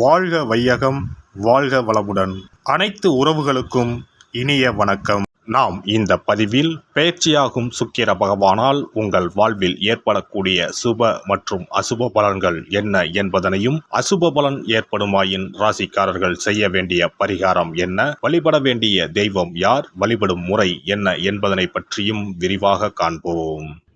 வாழ்க வையகம் வாழ்க வளமுடன். அனைத்து உறவுகளுக்கும் இனிய வணக்கம். நாம் இந்த பதிவில் பயிற்சியாகும் சுக்கிர பகவானால் உங்கள் வாழ்வில் ஏற்படக்கூடிய சுப மற்றும் அசுப பலன்கள் என்ன என்பதனையும் அசுப பலன் ஏற்படுமாயின் ராசிக்காரர்கள் செய்ய வேண்டிய பரிகாரம் என்ன வழிபட வேண்டிய தெய்வம் யார் வழிபடும் முறை என்ன என்பதனை பற்றியும் விரிவாக காண்போம்.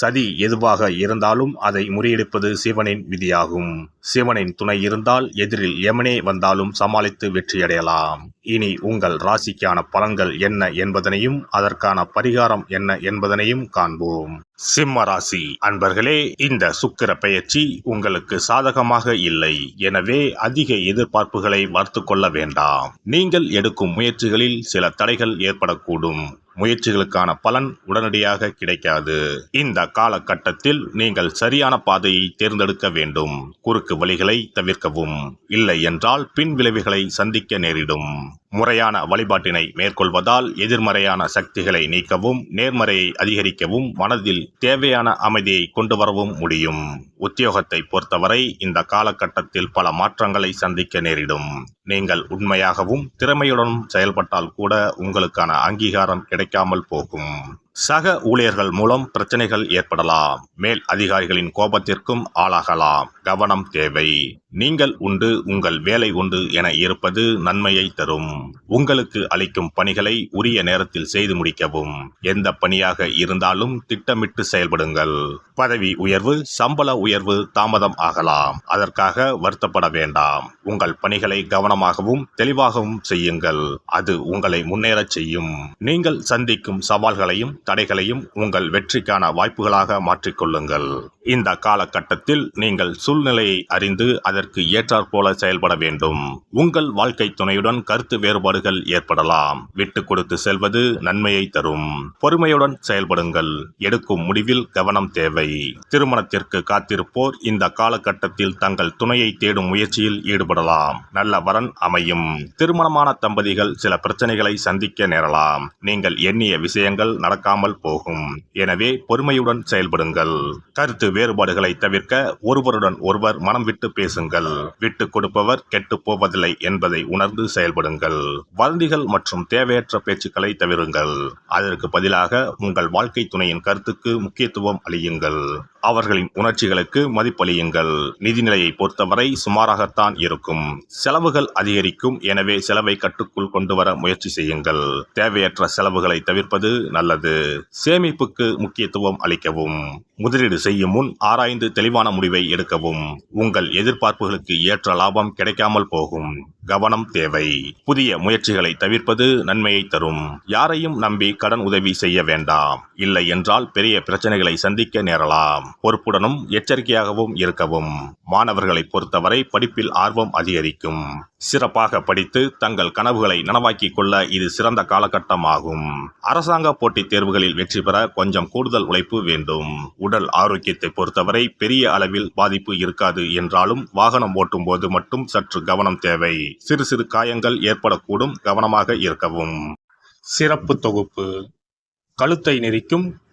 சதி எதுவாக இருந்தாலும் அதை முறியடிப்பது சிவனின் விதியாகும். சிவனின் துணை இருந்தால் எதிரில் எமனே வந்தாலும் சமாளித்து வெற்றியடையலாம். இனி உங்கள் ராசிக்கான பலன்கள் என்ன என்பதனையும் அதற்கான பரிகாரம் என்ன என்பதனையும் காண்போம். சிம்ம ராசி அன்பர்களே இந்த சுக்கிர பெயர்ச்சி உங்களுக்கு சாதகமாக இல்லை. எனவே அதிக எதிர்பார்ப்புகளை வளர்த்து கொள்ள வேண்டாம். நீங்கள் எடுக்கும் முயற்சிகளில் சில தடைகள் ஏற்படக்கூடும். முயற்சிகளுக்கான பலன் உடனடியாக கிடைக்காது. இந்த காலகட்டத்தில் நீங்கள் சரியான பாதையை தேர்ந்தெடுக்க வேண்டும். குறுக்கு வழிகளை தவிர்க்கவும். இல்லை என்றால் பின் விளைவுகளை சந்திக்க நேரிடும். முறையான வழிபாட்டினை மேற்கொள்வதால் எதிர்மறையான சக்திகளை நீக்கவும் நேர்மறையை அதிகரிக்கவும் மனதில் தேவையான அமைதியை கொண்டு வரவும் முடியும். உத்தியோகத்தை பொறுத்தவரை இந்த காலகட்டத்தில் பல மாற்றங்களை சந்திக்க நேரிடும். நீங்கள் உண்மையாகவும் திறமையுடனும் செயல்பட்டால் கூட உங்களுக்கான அங்கீகாரம் கிடைக்காமல் போகும். சக ஊழியர்கள் மூலம் பிரச்சனைகள் ஏற்படலாம். மேல் அதிகாரிகளின் கோபத்திற்கும் ஆளாகலாம். கவனம் தேவை. நீங்கள் உண்டு உங்கள் வேலை உண்டு என இருப்பது நன்மையை தரும். உங்களுக்கு அளிக்கும் பணிகளை உரிய நேரத்தில் செய்து முடிக்கவும். எந்த பணியாக இருந்தாலும் திட்டமிட்டு செயல்படுங்கள். பதவி உயர்வு சம்பள உயர்வு தாமதம் ஆகலாம். அதற்காக வருத்தப்பட வேண்டாம். உங்கள் பணிகளை கவனமாகவும் தெளிவாகவும் செய்யுங்கள். அது உங்களை முன்னேறச் செய்யும். நீங்கள் சந்திக்கும் சவால்களையும் தடைகளையும் உங்கள் வெற்றிக்கான வாய்ப்புகளாக மாற்றிக்கொள்ளுங்கள். இந்த காலகட்டத்தில் நீங்கள் சூழ்நிலையை அறிந்து அதற்கு ஏற்றாற்போல செயல்பட வேண்டும். உங்கள் வாழ்க்கை துணையுடன் கருத்து வேறுபாடுகள் ஏற்படலாம். விட்டு கொடுத்து செல்வது நன்மையை தரும். பொறுமையுடன் செயல்படுங்கள். எடுக்கும் முடிவில் கவனம் தேவை. திருமணத்திற்கு காத்திருப்போர் இந்த காலகட்டத்தில் தங்கள் துணையை தேடும் முயற்சியில் ஈடுபடலாம். நல்ல வரன் அமையும். திருமணமான தம்பதிகள் சில பிரச்சனைகளை சந்திக்க நேரலாம். நீங்கள் எண்ணிய விஷயங்கள் நடக்காமல் போகும். எனவே பொறுமையுடன் செயல்படுங்கள். கருத்து வேறுபாடுகளை தவிர்க்க ஒருவருடன் ஒருவர் மனம் விட்டு பேசுங்கள். விட்டு கொடுப்பவர் கெட்டு போவதில்லை என்பதை உணர்ந்து செயல்படுங்கள். வதந்திகள் மற்றும் தேவையற்ற பேச்சுக்களை தவிருங்கள். அதற்கு பதிலாக உங்கள் வாழ்க்கை துணையின் கருத்துக்கு முக்கியத்துவம் அளியுங்கள். அவர்களின் உணர்ச்சிகளுக்கு மதிப்பளியுங்கள். நிதிநிலையை பொறுத்தவரை சுமாராகத்தான் இருக்கும். செலவுகள் அதிகரிக்கும். எனவே செலவை கட்டுக்குள் கொண்டு வர முயற்சி செய்யுங்கள். தேவையற்ற செலவுகளை தவிர்ப்பது நல்லது. சேமிப்புக்கு முக்கியத்துவம் அளிக்கவும். முதலீடு செய்யும் முன் ஆராய்ந்து தெளிவான முடிவை எடுக்கவும். உங்கள் எதிர்பார்ப்புகளுக்கு ஏற்ற லாபம் கிடைக்காமல் போகும். கவனம் தேவை. புதிய முயற்சிகளை தவிர்ப்பது நன்மையை தரும். யாரையும் நம்பி கடன் உதவி செய்ய வேண்டாம். இல்லை என்றால் பெரிய பிரச்சனைகளை சந்திக்க நேரலாம். பொறுப்புடனும் எச்சரிக்கையாகவும் இருக்கவும். மாணவர்களை பொறுத்தவரை படிப்பில் ஆர்வம் அதிகரிக்கும். சிறப்பாக படித்து தங்கள் கனவுகளை நனவாக்கிக் கொள்ள இது சிறந்த காலகட்டமாகும். அரசாங்க போட்டித் தேர்வுகளில் வெற்றி பெற கொஞ்சம் கூடுதல் உழைப்பு வேண்டும். உடல் ஆரோக்கியத்தை பொறுத்தவரை பெரிய அளவில் பாதிப்பு இருக்காது என்றாலும் வாகனம் ஓட்டும் போது மட்டும் சற்று கவனம் தேவை. சிறு சிறு காயங்கள் ஏற்படக்கூடும் கவனமாக இருக்கவும். சிறப்பு தொகுப்பு. கழுத்தை நெரிக்கும்